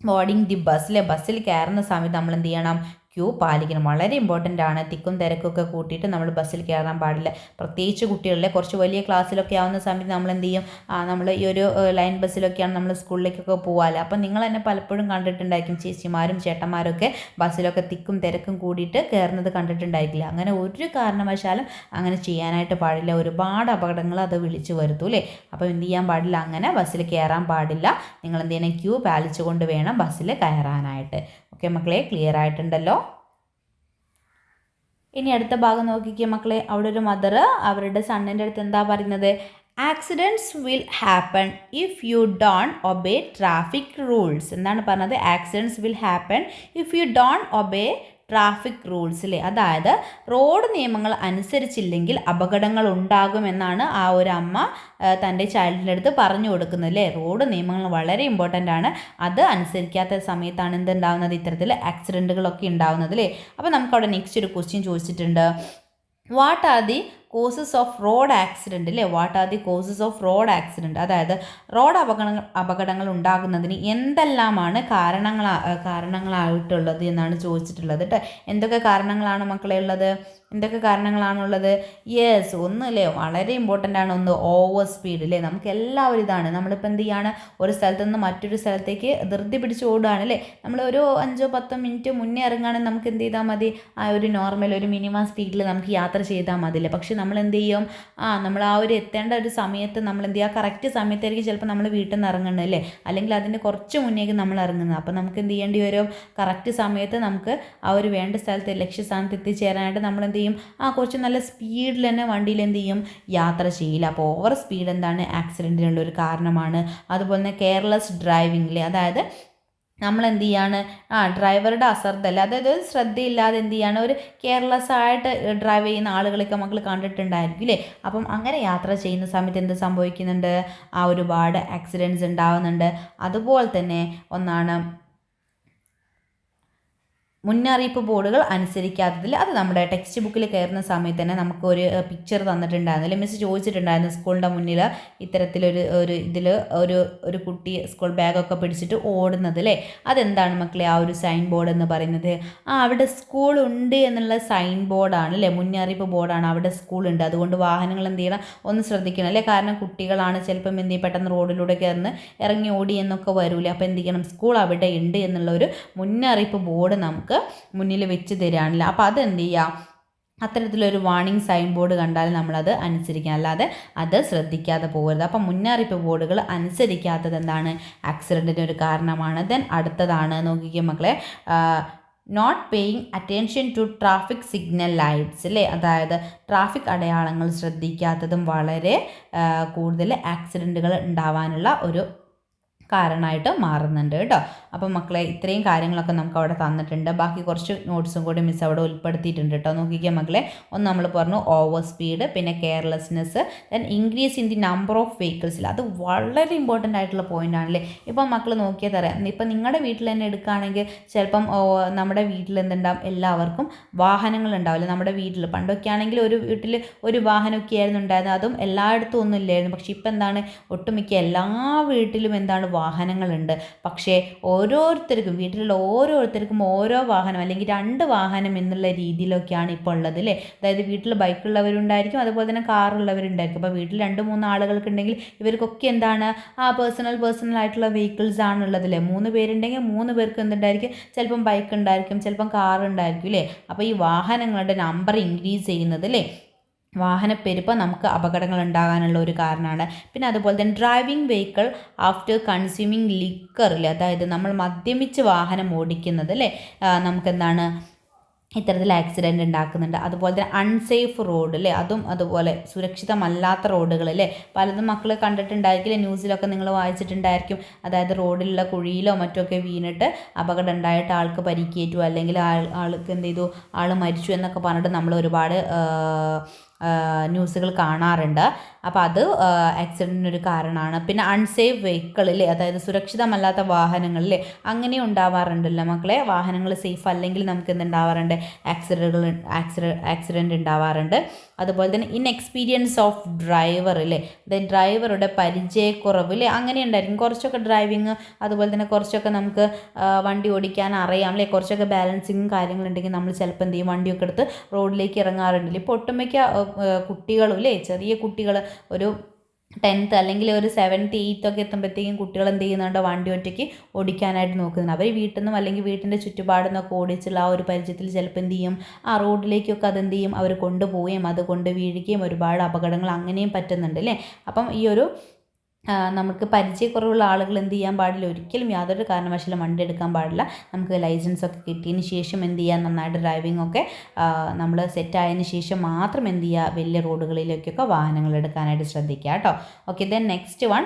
boarding the bus അല്ലേ? ബസ്സിൽ കയറുന്ന സമയത്ത് നമ്മൾ എന്ത് ചെയ്യണം? ക്യൂ പാലിക്കണം. വളരെ ഇമ്പോർട്ടന്റ് ആണ്. തിക്കും തിരക്കൊക്കെ കൂട്ടിയിട്ട് നമ്മൾ ബസ്സിൽ കയറാൻ പാടില്ല. പ്രത്യേകിച്ച് കുട്ടികളിലെ കുറച്ച് വലിയ ക്ലാസ്സിലൊക്കെ ആവുന്ന സമയത്ത് നമ്മൾ എന്ത് ചെയ്യും? നമ്മൾ ഈ ഒരു ലൈൻ ബസ്സിലൊക്കെയാണ് നമ്മൾ സ്കൂളിലേക്കൊക്കെ പോകാൽ അപ്പം നിങ്ങൾ തന്നെ പലപ്പോഴും കണ്ടിട്ടുണ്ടായിരിക്കും. ചേച്ചിമാരും ചേട്ടന്മാരൊക്കെ ബസ്സിലൊക്കെ തിക്കും തിരക്കും കൂടിയിട്ട് കയറുന്നത് കണ്ടിട്ടുണ്ടായിരിക്കില്ല. അങ്ങനെ ഒരു കാരണവശാലും അങ്ങനെ ചെയ്യാനായിട്ട് പാടില്ല. ഒരുപാട് അപകടങ്ങൾ അത് വിളിച്ചു വരുത്തു അല്ലേ? അപ്പോൾ എന്ത് ചെയ്യാൻ പാടില്ല. അങ്ങനെ ബസ്സിൽ കയറാൻ പാടില്ല. നിങ്ങൾ എന്ത് ചെയ്യണം? ക്യൂ പാലിച്ചുകൊണ്ട് വേണം ബസ്സിൽ കയറാനായിട്ട്. ഓക്കെ മക്കളെ ക്ലിയർ ആയിട്ടുണ്ടല്ലോ? ഇനി അടുത്ത ഭാഗം നോക്കിക്കേ മക്കളെ അവിടെ ഒരു മദർ അവരുടെ സണ്ണിന്റെ അടുത്ത് എന്താ പറയുന്നത്? Accidents will happen if you don't obey traffic rules എന്താണ് പറഞ്ഞത്? Accidents will happen if you don't obey traffic റൂൾസിലെ അതായത് റോഡ് നിയമങ്ങൾ അനുസരിച്ചില്ലെങ്കിൽ അപകടങ്ങൾ ഉണ്ടാകുമെന്നാണ് ആ ഒരു അമ്മ തന്റെ ചൈൽഡിന്റെ അടുത്ത് പറഞ്ഞു കൊടുക്കുന്നത് അല്ലേ? റോഡ് നിയമങ്ങൾ വളരെ ഇമ്പോർട്ടന്റ് ആണ്. അത് അനുസരിക്കാത്ത സമയത്താണ് എന്തുണ്ടാകുന്നത് ഇത്തരത്തിൽ ആക്സിഡന്റുകളൊക്കെ ഉണ്ടാവുന്നത് അല്ലേ? അപ്പോൾ നമുക്കവിടെ നെക്സ്റ്റ് ഒരു ക്വസ്റ്റ്യൻ ചോദിച്ചിട്ടുണ്ട്. What are the causes of road accident അല്ലേ what are the causes of road accident അതായത് റോഡ് അപകടങ്ങൾ അപകടങ്ങൾ ഉണ്ടാകുന്നതിന് എന്തെല്ലാമാണ് കാരണങ്ങൾ കാരണങ്ങളായിട്ടുള്ളത് എന്നാണ് ചോദിച്ചിട്ടുള്ളത് കേട്ടോ എന്തൊക്കെ കാരണങ്ങളാണ് മക്കളെ ഉള്ളത്? എന്തൊക്കെ കാരണങ്ങളാണുള്ളത്? യെസ് ഒന്നല്ലേ? വളരെ ഇമ്പോർട്ടന്റ് ആണ് ഒന്ന് ഓവർ സ്പീഡ് അല്ലേ നമുക്ക് എല്ലാവരും ഇതാണ്. നമ്മളിപ്പോൾ എന്ത് ചെയ്യാണ്? ഒരു സ്ഥലത്ത് നിന്ന് മറ്റൊരു സ്ഥലത്തേക്ക് ധൃതി പിടിച്ച് ഓടുകയാണ് അല്ലേ? നമ്മൾ ഒരു അഞ്ചോ പത്തോ മിനിറ്റ് മുന്നേ ഇറങ്ങുകയാണെങ്കിൽ നമുക്ക് എന്ത് ചെയ്താൽ മതി? ആ ഒരു നോർമൽ ഒരു മിനിമം സ്പീഡിൽ നമുക്ക് യാത്ര ചെയ്താൽ മതിയല്ലേ? പക്ഷേ നമ്മൾ എന്ത് ചെയ്യും? ആ നമ്മൾ ആ ഒരു എത്തേണ്ട ഒരു സമയത്ത് നമ്മൾ എന്ത് ചെയ്യുക കറക്റ്റ് സമയത്തായിരിക്കും ചിലപ്പോൾ നമ്മൾ വീട്ടിൽ നിന്ന് ഇറങ്ങുന്നത് അല്ലേ? അല്ലെങ്കിൽ അതിന്റെ കുറച്ച് മുന്നേക്ക് നമ്മൾ ഇറങ്ങുന്നത്. അപ്പോൾ നമുക്ക് എന്ത് ചെയ്യേണ്ടി വരും? കറക്റ്റ് സമയത്ത് നമുക്ക് ആ ഒരു വേണ്ട സ്ഥലത്ത് ലക്ഷ്യസ്ഥാനത്ത് എത്തിച്ചേരാനായിട്ട് നമ്മൾ എന്ത് ചെയ്യും. ആ കുറച്ച് നല്ല സ്പീഡിൽ തന്നെ വണ്ടിയിൽ എന്ത് ചെയ്യും? യാത്ര ചെയ്യില്ല. അപ്പോൾ ഓവർ സ്പീഡ് എന്താണ്? ആക്സിഡന്റിനുള്ള ഒരു കാരണമാണ്. അതുപോലെ തന്നെ കെയർലെസ് ഡ്രൈവിംഗിൽ അതായത് നമ്മൾ എന്ത് ചെയ്യാണ്? ആ ഡ്രൈവറുടെ അശ്രദ്ധല്ല അതായത് ശ്രദ്ധയില്ലാതെ എന്ത് ചെയ്യാണ്? ഒരു കെയർലെസ് ആയിട്ട് ഡ്രൈവ് ചെയ്യുന്ന ആളുകളൊക്കെ മക്കൾ കണ്ടിട്ടുണ്ടായിരിക്കും അല്ലേ അപ്പം അങ്ങനെ യാത്ര ചെയ്യുന്ന സമയത്ത് എന്ത് സംഭവിക്കുന്നുണ്ട്? ആ ഒരുപാട് ആക്സിഡന്റ്സ് ഉണ്ടാവുന്നുണ്ട്. അതുപോലെ തന്നെ ഒന്നാണ് മുന്നറിയിപ്പ് ബോർഡുകൾ അനുസരിക്കാത്തതിൽ അത് നമ്മുടെ ടെക്സ്റ്റ് ബുക്കിൽ കയറുന്ന സമയത്ത് തന്നെ നമുക്ക് ഒരു പിക്ചർ തന്നിട്ടുണ്ടായിരുന്നു. മിസ് ചോദിച്ചിട്ടുണ്ടായിരുന്നു സ്കൂളിന്റെ മുന്നിൽ ഇത്തരത്തിലൊരു ഒരു ഇതിൽ ഒരു ഒരു കുട്ടി സ്കൂൾ ബാഗൊക്കെ പിടിച്ചിട്ട് ഓടുന്നത് അല്ലേ? അതെന്താണ് മക്കളെ ആ ഒരു സൈൻ ബോർഡ് എന്ന് പറയുന്നത്? ആ അവിടെ സ്കൂൾ ഉണ്ട് എന്നുള്ള സൈൻ ബോർഡാണ് അല്ലേ? മുന്നറിയിപ്പ് ബോർഡാണ് അവിടെ സ്കൂൾ ഉണ്ട്. അതുകൊണ്ട് വാഹനങ്ങൾ എന്ത് ചെയ്യണം? ഒന്ന് ശ്രദ്ധിക്കണം അല്ലേ? കാരണം കുട്ടികളാണ് ചിലപ്പം എന്ത് ചെയ്യും? പെട്ടെന്ന് റോഡിലൂടെ കയറുന്ന ഇറങ്ങി ഓടി എന്നൊക്കെ വരൂലേ? അപ്പോൾ എന്ത് ചെയ്യണം? സ്കൂൾ അവിടെ ഉണ്ട് എന്നുള്ള ഒരു മുന്നറിയിപ്പ് ബോർഡ് നമുക്ക് മുന്നിൽ വെച്ച് തരികയാണല്ലോ അപ്പോൾ അതെന്ത് ചെയ്യുക അത്തരത്തിലൊരു വാർണിംഗ് സൈൻ ബോർഡ് കണ്ടാൽ നമ്മളത് അനുസരിക്കണം. അല്ലാതെ അത് ശ്രദ്ധിക്കാതെ പോകരുത്. അപ്പം മുന്നറിയിപ്പ് ബോർഡുകൾ അനുസരിക്കാത്തത് എന്താണ്? ആക്സിഡന്റിന് ഒരു കാരണമാണ്. ദെൻ അടുത്തതാണ്. നോക്കിക്കുക മക്കളെ. Not paying attention to traffic signal lights അല്ലേ അതായത് ട്രാഫിക് അടയാളങ്ങൾ ശ്രദ്ധിക്കാത്തതും വളരെ കൂടുതൽ ആക്സിഡന്റുകൾ ഉണ്ടാവാനുള്ള ഒരു കാരണമായിട്ട് മാറുന്നുണ്ട് കേട്ടോ. അപ്പം മക്കളെ ഇത്രയും കാര്യങ്ങളൊക്കെ നമുക്ക് അവിടെ തന്നിട്ടുണ്ട്. ബാക്കി കുറച്ച് നോട്ട്സും കൂടി മിസ് അവിടെ ഉൾപ്പെടുത്തിയിട്ടുണ്ട് കേട്ടോ. നോക്കിക്കുക മക്കളെ ഒന്ന് നമ്മൾ പറഞ്ഞു ഓവർ സ്പീഡ് പിന്നെ carelessness then increase in the number of വെഹിക്കിൾസിൽ അത് വളരെ ഇമ്പോർട്ടന്റ് ആയിട്ടുള്ള പോയിന്റ് ആണല്ലേ? ഇപ്പം മക്കൾ നോക്കിയാൽ തരാം ഇപ്പം നിങ്ങളുടെ വീട്ടിൽ തന്നെ എടുക്കുകയാണെങ്കിൽ ചിലപ്പം നമ്മുടെ വീട്ടിൽ എന്തുണ്ടാവും? എല്ലാവർക്കും വാഹനങ്ങൾ ഉണ്ടാവില്ല? നമ്മുടെ വീട്ടിൽ പണ്ടൊക്കെ ആണെങ്കിൽ ഒരു വീട്ടിൽ ഒരു വാഹനമൊക്കെ ആയിരുന്നു ഉണ്ടായിരുന്നത്. അതും എല്ലായിടത്തും ഒന്നും ഇല്ലായിരുന്നു. പക്ഷേ ഇപ്പം എന്താണ്? ഒട്ടുമിക്ക എല്ലാ വീട്ടിലും എന്താണ്? വാഹനങ്ങളുണ്ട്. പക്ഷേ ഓരോരുത്തർക്കും വീട്ടിലുള്ള ഓരോരുത്തർക്കും ഓരോ വാഹനം അല്ലെങ്കിൽ രണ്ട് വാഹനം എന്നുള്ള രീതിയിലൊക്കെയാണ് ഇപ്പോൾ ഉള്ളത് അല്ലേ? അതായത് വീട്ടിൽ ബൈക്കുള്ളവരുണ്ടായിരിക്കും അതുപോലെ തന്നെ കാറുള്ളവരുണ്ടായിരിക്കും. അപ്പോൾ വീട്ടിൽ രണ്ട് മൂന്ന് ആളുകൾക്ക് ഉണ്ടെങ്കിൽ ഇവർക്കൊക്കെ എന്താണ് ആ പേഴ്സണൽ പേഴ്സണൽ ആയിട്ടുള്ള വെഹിക്കിൾസ് ആണുള്ളത് അല്ലേ? മൂന്ന് പേരുണ്ടെങ്കിൽ മൂന്ന് പേർക്ക് എന്തുണ്ടായിരിക്കും? ചിലപ്പം ബൈക്ക് ഉണ്ടായിരിക്കും ചിലപ്പം കാർ ഉണ്ടായിരിക്കും അല്ലേ? അപ്പോൾ ഈ വാഹനങ്ങളുടെ നമ്പർ ഇൻക്രീസ് ചെയ്യുന്നത് അല്ലേ? വാഹനപ്പെരുപ്പം നമുക്ക് അപകടങ്ങൾ ഉണ്ടാകാനുള്ള ഒരു കാരണമാണ്. പിന്നെ അതുപോലെ തന്നെ ഡ്രൈവിംഗ് വെഹിക്കിൾ ആഫ്റ്റർ കൺസ്യൂമിങ് ലിക്കറിൽ അതായത് നമ്മൾ മദ്യമിച്ച് വാഹനം ഓടിക്കുന്നത് അല്ലേ നമുക്കെന്താണ്? ഇത്തരത്തിൽ ആക്സിഡന്റ് ഉണ്ടാക്കുന്നുണ്ട്. അതുപോലെ തന്നെ അൺസേഫ് റോഡ് അല്ലേ അതും അതുപോലെ സുരക്ഷിതമല്ലാത്ത റോഡുകൾ അല്ലേ പലതും മക്കൾ കണ്ടിട്ടുണ്ടായിരിക്കില്ല? ന്യൂസിലൊക്കെ നിങ്ങൾ വായിച്ചിട്ടുണ്ടായിരിക്കും. അതായത് റോഡിലുള്ള കുഴിയിലോ മറ്റൊക്കെ വീണിട്ട് അപകടം ഉണ്ടായിട്ട് ആൾക്ക് പരിക്കേറ്റു. അല്ലെങ്കിൽ ആൾ ആൾക്ക് എന്ത് ചെയ്തു? ആൾ മരിച്ചു എന്നൊക്കെ പറഞ്ഞിട്ട് നമ്മൾ ഒരുപാട് ന്യൂസുകൾ കാണാറുണ്ട്. അപ്പോൾ അത് ആക്സിഡന്റിനൊരു കാരണമാണ് പിന്നെ അൺസേഫ് വെഹിക്കിളിൽ അതായത് സുരക്ഷിതമല്ലാത്ത വാഹനങ്ങളിൽ അങ്ങനെ ഉണ്ടാവാറുണ്ടല്ലോ മക്കളെ. വാഹനങ്ങൾ സേഫ് അല്ലെങ്കിൽ നമുക്ക് എന്തുണ്ടാവാറുണ്ട്? ആക്സിഡന്റുകൾ ആക്സിഡ ആക്സിഡന്റ് ഉണ്ടാവാറുണ്ട്. അതുപോലെ തന്നെ ഇൻഎക്സ്പീരിയൻസ് ഓഫ് ഡ്രൈവർ അല്ലേ അതായത് ഡ്രൈവറുടെ പരിചയക്കുറവ് അല്ലേ അങ്ങനെ ഉണ്ടായിരിക്കും. കുറച്ചൊക്കെ ഡ്രൈവിങ് അതുപോലെ തന്നെ കുറച്ചൊക്കെ നമുക്ക് വണ്ടി ഓടിക്കാൻ അറിയാം അല്ലേ കുറച്ചൊക്കെ ബാലൻസിങ്ങും കാര്യങ്ങളുണ്ടെങ്കിൽ നമ്മൾ ചിലപ്പോൾ എന്ത് ചെയ്യും? വണ്ടിയൊക്കെ എടുത്ത് റോഡിലേക്ക് ഇറങ്ങാറുണ്ടല്ലേ ഇപ്പോൾ ഒട്ടുമിക്ക കുട്ടികളും അല്ലേ ചെറിയ കുട്ടികൾ ഒരു ടെൻത്ത് അല്ലെങ്കിൽ ഒരു സെവൻത്ത് എയ്ത്ത് ഒക്കെ എത്തുമ്പോഴത്തേക്കും കുട്ടികൾ എന്ത് ചെയ്യുന്നുണ്ട്? വണ്ടി ഒറ്റയ്ക്ക് ഓടിക്കാനായിട്ട് നോക്കുന്നുണ്ട്. അവർ വീട്ടിൽ നിന്നും അല്ലെങ്കിൽ വീട്ടിന്റെ ചുറ്റുപാടിൽ നിന്നൊക്കെ ഓടിച്ചുള്ള ആ ഒരു പരിചയത്തിൽ ചിലപ്പോൾ എന്ത് ചെയ്യും? ആ റോഡിലേക്കൊക്കെ അതെന്ത് ചെയ്യും? അവർ കൊണ്ടുപോവുകയും അത് കൊണ്ട് വീഴുകയും ഒരുപാട് അപകടങ്ങൾ അങ്ങനെയും പറ്റുന്നുണ്ട് അല്ലേ? അപ്പം ഈ ഒരു നമുക്ക് പരിചയക്കുറവുള്ള ആളുകൾ എന്ത് ചെയ്യാൻ പാടില്ല. ഒരിക്കലും യാതൊരു കാരണവശാലും വണ്ടി എടുക്കാൻ പാടില്ല. നമുക്ക് ലൈസൻസ് ഒക്കെ കിട്ടിയതിന് ശേഷം എന്ത് ചെയ്യുക നന്നായിട്ട് ഡ്രൈവിംഗ് ഒക്കെ നമ്മൾ സെറ്റ് ആയതിന് ശേഷം മാത്രം എന്ത് ചെയ്യുക വലിയ റോഡുകളിലേക്കൊക്കെ വാഹനങ്ങൾ എടുക്കാനായിട്ട് ശ്രദ്ധിക്കുക കേട്ടോ. Okay then next one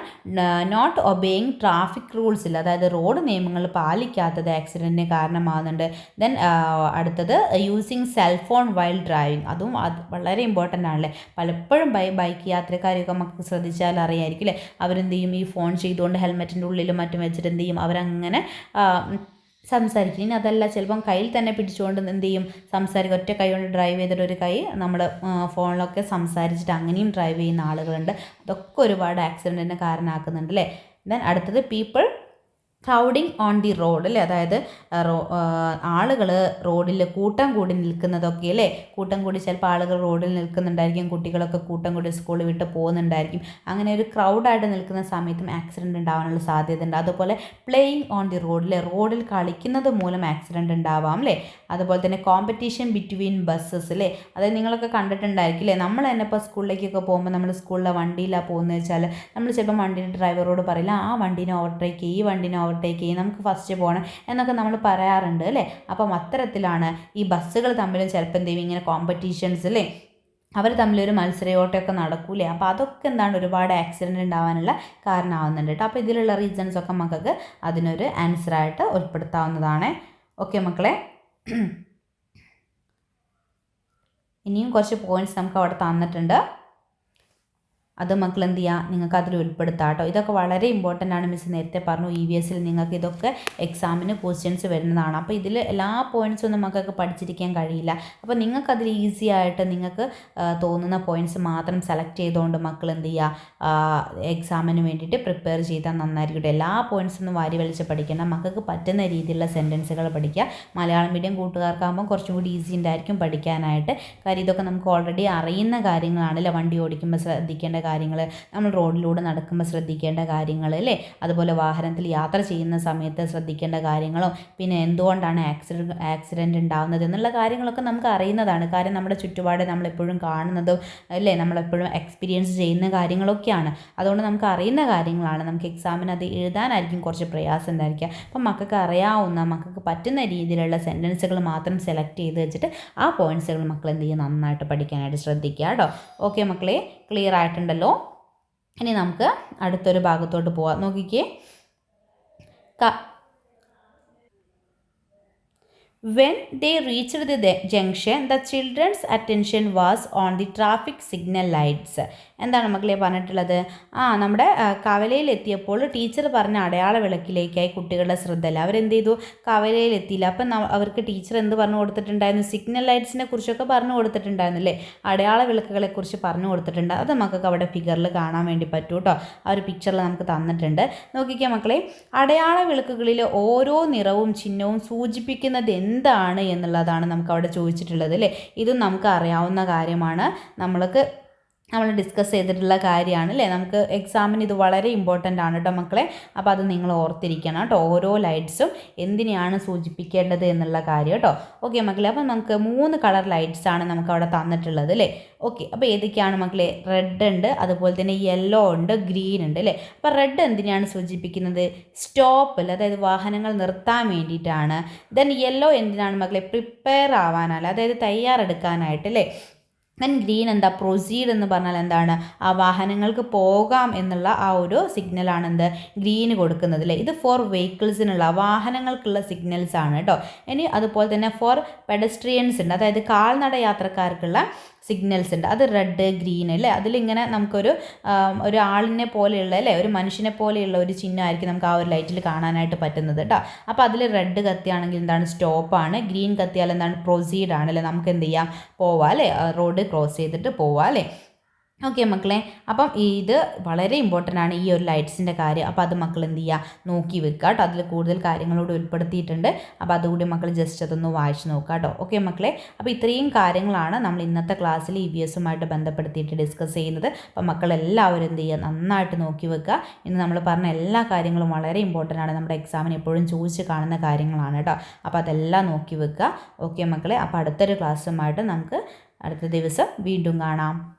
not obeying traffic റൂൾസിൽ അതായത് റോഡ് നിയമങ്ങൾ പാലിക്കാത്തത് ആക്സിഡന്റിന് കാരണമാകുന്നുണ്ട് ദെൻ അടുത്തത് യൂസിങ് സെൽഫോൺ വൈൽ ഡ്രൈവിംഗ് അതും അത് വളരെ ഇമ്പോർട്ടന്റ് ആണല്ലേ? പലപ്പോഴും ബൈ ബൈക്ക് യാത്രക്കാരെയൊക്കെ നമുക്ക് ശ്രദ്ധിച്ചാൽ അറിയായിരിക്കും അല്ലേ? അവരെന്ത് ചെയ്യും ഈ ഫോൺ ചെയ്തുകൊണ്ട് ഹെൽമെറ്റിന്റെ ഉള്ളിലും മറ്റും വെച്ചിട്ട് എന്ത് ചെയ്യും അവരങ്ങനെ സംസാരിക്കും. ഇനി അതല്ല ചിലപ്പം കയ്യിൽ തന്നെ പിടിച്ചുകൊണ്ട് എന്ത് ചെയ്യും സംസാരിക്കും. ഒറ്റ കൈ കൊണ്ട് ഡ്രൈവ് ചെയ്തിട്ട് ഒരു കൈ നമ്മൾ ഫോണിലൊക്കെ സംസാരിച്ചിട്ട് അങ്ങനെയും ഡ്രൈവ് ചെയ്യുന്ന ആളുകളുണ്ട്. അതൊക്കെ ഒരുപാട് ആക്സിഡന്റിന് കാരണമാക്കുന്നുണ്ട് അല്ലേ? ദെൻ അടുത്തത് people crowding on the road അല്ലേ? അതായത് ആളുകൾ റോഡിൽ കൂട്ടം കൂടി നിൽക്കുന്നതൊക്കെ അല്ലേ? കൂട്ടം കൂടി ചിലപ്പോൾ ആളുകൾ റോഡിൽ നിൽക്കുന്നുണ്ടായിരിക്കും കുട്ടികളൊക്കെ കൂട്ടം കൂടി സ്കൂളിൽ വിട്ട് പോകുന്നുണ്ടായിരിക്കും. അങ്ങനെ ഒരു ക്രൗഡായിട്ട് നിൽക്കുന്ന സമയത്തും ആക്സിഡന്റ് ഉണ്ടാവാനുള്ള സാധ്യത ഉണ്ട്. അതുപോലെ പ്ലേയിങ് ഓൺ ദി റോഡിൽ റോഡിൽ കളിക്കുന്നത് മൂലം ആക്സിഡന്റ് ഉണ്ടാവാം അല്ലേ? അതുപോലെ തന്നെ കോമ്പറ്റീഷൻ ബിറ്റ്വീൻ ബസ്സസ് അല്ലേ? അതായത് നിങ്ങളൊക്കെ കണ്ടിട്ടുണ്ടായിരിക്കും അല്ലേ? നമ്മൾ തന്നെ ഇപ്പോൾ സ്കൂളിലേക്കൊക്കെ പോകുമ്പോൾ നമ്മൾ സ്കൂളിലെ വണ്ടിയിലാണ് പോകുന്നത് വെച്ചാൽ നമ്മൾ ചിലപ്പോൾ വണ്ടിയുടെ ഡ്രൈവറോട് പറയില്ല ആ വണ്ടീനെ ഓവർടേക്ക് ഈ വണ്ടീനെ ഓവർടേക്ക് ചെയ്യും നമുക്ക് ഫസ്റ്റ് പോകണം എന്നൊക്കെ നമ്മൾ പറയാറുണ്ട് അല്ലേ? അപ്പം അത്തരത്തിലാണ് ഈ ബസ്സുകൾ തമ്മിലും ചിലപ്പോൾ എന്തെങ്കിലും ഇങ്ങനെ കോമ്പറ്റീഷൻസ് അല്ലേ അവർ തമ്മിലൊരു മത്സരയോട്ടമൊക്കെ നടക്കൂലേ? അപ്പോൾ അതൊക്കെ എന്താണ് ഒരുപാട് ആക്സിഡന്റ് ഉണ്ടാവാനുള്ള കാരണമാവുന്നുണ്ട് കേട്ടോ. അപ്പോൾ ഇതിലുള്ള റീസൺസൊക്കെ മക്കൾക്ക് അതിനൊരു ആൻസറായിട്ട് ഉൾപ്പെടുത്താവുന്നതാണ്. ഓക്കെ മക്കളെ? ഇനിയും കുറച്ച് പോയിന്റ്സ് നമുക്ക് അവിടെ തന്നിട്ടുണ്ട്. അത് മക്കൾ എന്ത് ചെയ്യുക നിങ്ങൾക്ക് അതിൽ ഉൾപ്പെടുത്താം കേട്ടോ ഇതൊക്കെ വളരെ ഇമ്പോർട്ടന്റ് ആണ് മിസ് നേരത്തെ പറഞ്ഞു ഇ വി എസിൽ നിങ്ങൾക്ക് ഇതൊക്കെ എക്സാമിന് ക്വസ്റ്റ്യൻസ് വരുന്നതാണ്. അപ്പോൾ ഇതിൽ എല്ലാ പോയിന്റ്സും നമുക്കൊക്കെ പഠിച്ചിരിക്കാൻ കഴിയില്ല. അപ്പോൾ നിങ്ങൾക്ക് അതിൽ ഈസി ആയിട്ട് നിങ്ങൾക്ക് തോന്നുന്ന പോയിന്റ്സ് മാത്രം സെലക്ട് ചെയ്തുകൊണ്ട് മക്കൾ എന്ത് ചെയ്യുക എക്സാമിന് വേണ്ടിയിട്ട് പ്രിപ്പയർ ചെയ്താൽ നന്നായിരിക്കും എല്ലാ പോയിന്റ്സ് ഒന്നും വാരി വലിച്ച് പഠിക്കണം മക്കൾക്ക് പറ്റുന്ന രീതിയിലുള്ള സെന്റൻസുകൾ പഠിക്കുക. മലയാളം മീഡിയം കൂട്ടുകാർക്കാകുമ്പോൾ കുറച്ചും കൂടി ഈസി ഉണ്ടായിരിക്കും പഠിക്കാനായിട്ട്. കാര്യം ഇതൊക്കെ നമുക്ക് ഓൾറെഡി അറിയുന്ന കാര്യങ്ങളാണല്ലോ വണ്ടി ഓടിക്കുമ്പോൾ ശ്രദ്ധിക്കേണ്ട കാര്യങ്ങൾ നമ്മൾ റോഡിലൂടെ നടക്കുമ്പോൾ ശ്രദ്ധിക്കേണ്ട കാര്യങ്ങൾ അല്ലേ? അതുപോലെ വാഹനത്തിൽ യാത്ര ചെയ്യുന്ന സമയത്ത് ശ്രദ്ധിക്കേണ്ട കാര്യങ്ങളും പിന്നെ എന്തുകൊണ്ടാണ് ആക്സിഡന്റ് ആക്സിഡന്റ് ഉണ്ടാകുന്നത് എന്നുള്ള കാര്യങ്ങളൊക്കെ നമുക്ക് അറിയുന്നതാണ്. കാര്യം നമ്മുടെ ചുറ്റുപാട് നമ്മളെപ്പോഴും കാണുന്നതും അല്ലേ? നമ്മളെപ്പോഴും എക്സ്പീരിയൻസ് ചെയ്യുന്ന കാര്യങ്ങളൊക്കെയാണ്. അതുകൊണ്ട് നമുക്ക് അറിയുന്ന കാര്യങ്ങളാണ്. നമുക്ക് എക്സാമിന് അത് എഴുതാനായിരിക്കും കുറച്ച് പ്രയാസം ഉണ്ടായിരിക്കുക. അപ്പം മക്കൾക്ക് അറിയാവുന്ന മക്കൾക്ക് പറ്റുന്ന രീതിയിലുള്ള സെന്റൻസുകൾ മാത്രം സെലക്ട് ചെയ്ത് വെച്ചിട്ട് ആ പോയിന്റ്സുകൾ മക്കൾ എന്ത് ചെയ്യുക നന്നായിട്ട് പഠിക്കാനായിട്ട് ശ്രദ്ധിക്കുക കേട്ടോ. ഓക്കെ മക്കളെ ക്ലിയർ ആയിട്ടുണ്ടല്ലോ? ഇനി നമുക്ക് അടുത്തൊരു ഭാഗത്തോട്ട് പോവാം. നോക്കിക്കേ. When they reach the junction the children's attention was on the traffic signal lights എന്താണ് മക്കളെ പറഞ്ഞിട്ടുള്ളത്? ആ നമ്മുടെ കവലയിൽ എത്തിയപ്പോൾ ടീച്ചർ പറഞ്ഞ അടയാള വിളക്കിലേക്കായി കുട്ടികളുടെ ശ്രദ്ധ അല്ല? അവരെന്ത് ചെയ്തു കവലയിൽ എത്തിയില്ല അപ്പം അവർക്ക് ടീച്ചർ എന്ത് പറഞ്ഞു കൊടുത്തിട്ടുണ്ടായിരുന്നു? സിഗ്നൽ ലൈറ്റ്സിനെ കുറിച്ചൊക്കെ പറഞ്ഞു കൊടുത്തിട്ടുണ്ടായിരുന്നു അല്ലേ? അടയാള വിളക്കുകളെ കുറിച്ച് പറഞ്ഞു കൊടുത്തിട്ടുണ്ട്. അത് മക്കൾക്ക് അവിടെ ഫിഗറിൽ കാണാൻ വേണ്ടി പറ്റൂ കേട്ടോ ആ ഒരു പിക്ചറിൽ നമുക്ക് തന്നിട്ടുണ്ട്. നോക്കിക്കാം മക്കളെ അടയാള വിളക്കുകളിൽ ഓരോ നിറവും ചിഹ്നവും സൂചിപ്പിക്കുന്നത് എന്താണ് എന്നുള്ളതാണ് നമുക്ക് അവിടെ ചോദിച്ചിട്ടുള്ളത് അല്ലേ? ഇതും നമുക്ക് അറിയാവുന്ന കാര്യമാണ്. നമ്മൾക്ക് നമ്മൾ ഡിസ്കസ് ചെയ്തിട്ടുള്ള കാര്യമാണ് അല്ലേ? നമുക്ക് എക്സാമിന് ഇത് വളരെ ഇമ്പോർട്ടന്റ് ആണ് കേട്ടോ മക്കളെ. അപ്പോൾ അത് നിങ്ങൾ ഓർത്തിരിക്കണം കേട്ടോ ഓരോ ലൈറ്റ്സും എന്തിനെയാണ് സൂചിപ്പിക്കേണ്ടത് എന്നുള്ള കാര്യം കേട്ടോ ഓക്കെ മക്കളെ അപ്പോൾ നമുക്ക് മൂന്ന് കളർ ലൈറ്റ്സ് ആണ് നമുക്ക് അവിടെ തന്നിട്ടുള്ളത് അല്ലേ? ഓക്കെ അപ്പോൾ ഏതൊക്കെയാണ് മക്കളെ? റെഡ് ഉണ്ട് അതുപോലെ തന്നെ യെല്ലോ ഉണ്ട് ഗ്രീൻ ഉണ്ട് അല്ലേ? അപ്പോൾ റെഡ് എന്തിനാണ് സൂചിപ്പിക്കുന്നത്? സ്റ്റോപ്പിൽ അതായത് വാഹനങ്ങൾ നിർത്താൻ വേണ്ടിയിട്ടാണ്. ദെൻ യെല്ലോ എന്തിനാണ് മക്കളെ? പ്രിപ്പയർ ആവാനല്ല അതായത് തയ്യാറെടുക്കാനായിട്ട് അല്ലേ? ദെൻ ഗ്രീൻ എന്താ? പ്രൊസീഡ് എന്ന് പറഞ്ഞാൽ എന്താണ്? ആ വാഹനങ്ങൾക്ക് പോകാം എന്നുള്ള ആ ഒരു സിഗ്നലാണ് എന്ത്? ഗ്രീന് കൊടുക്കുന്നത് അല്ലേ? ഇത് ഫോർ വെഹിക്കിൾസിനുള്ള വാഹനങ്ങൾക്കുള്ള സിഗ്നൽസ് ആണ് കേട്ടോ. ഇനി അതുപോലെ തന്നെ ഫോർ പെഡസ്ട്രിയൻസ് ഉണ്ട്. അതായത് കാൽനട യാത്രക്കാർക്കുള്ള സിഗ്നൽസ് ഉണ്ട്. അത് റെഡ് ഗ്രീൻ അല്ലേ? അതിലിങ്ങനെ നമുക്കൊരു ഒരു ആളിനെ പോലെയുള്ള അല്ലേ? ഒരു മനുഷ്യനെ പോലെയുള്ള ഒരു ചിഹ്നമായിരിക്കും നമുക്ക് ആ ഒരു ലൈറ്റിൽ കാണാനായിട്ട് പറ്റുന്നത് കേട്ടോ അപ്പോൾ അതിൽ റെഡ് കത്തിയാണെങ്കിൽ എന്താണ്? സ്റ്റോപ്പാണ് ഗ്രീൻ കത്തിയാൽ എന്താണ്? പ്രൊസീഡ് ആണ് അല്ലേ? നമുക്ക് എന്ത് ചെയ്യാം? പോവാം അല്ലേ? റോഡ് ക്രോസ് ചെയ്തിട്ട് പോവാം അല്ലേ? ഓക്കെ മക്കളെ. അപ്പം ഇത് വളരെ ഇമ്പോർട്ടന്റ് ആണ് ഈ ഒരു ലൈറ്റ്സിന്റെ കാര്യം. അപ്പോൾ അത് മക്കൾ എന്ത് ചെയ്യുക നോക്കി വെക്കുക കേട്ടോ. അതിൽ കൂടുതൽ കാര്യങ്ങളോട് ഉൾപ്പെടുത്തിയിട്ടുണ്ട്. അപ്പോൾ അതുകൂടി മക്കൾ ജസ്റ്റ് അതൊന്ന് വായിച്ച് നോക്കുക കേട്ടോ. ഓക്കെ മക്കളെ? അപ്പോൾ ഇത്രയും കാര്യങ്ങളാണ് നമ്മൾ ഇന്നത്തെ ക്ലാസ്സിൽ ഇ വി എസുമായിട്ട് ബന്ധപ്പെടുത്തിയിട്ട് ഡിസ്കസ് ചെയ്യുന്നത്. അപ്പോൾ മക്കൾ എല്ലാവരും എന്ത് ചെയ്യുക നന്നായിട്ട് നോക്കി വെക്കുക ഇന്ന് നമ്മൾ പറഞ്ഞ എല്ലാ കാര്യങ്ങളും വളരെ ഇമ്പോർട്ടന്റ് ആണ്. നമ്മുടെ എക്സാമിന് എപ്പോഴും ചോദിച്ച് കാണുന്ന കാര്യങ്ങളാണ് കേട്ടോ. അപ്പോൾ അതെല്ലാം നോക്കി വെക്കുക ഓക്കെ മക്കളെ? അപ്പോൾ അടുത്തൊരു ക്ലാസ്സുമായിട്ട് നമുക്ക് അടുത്ത ദിവസം വീണ്ടും കാണാം.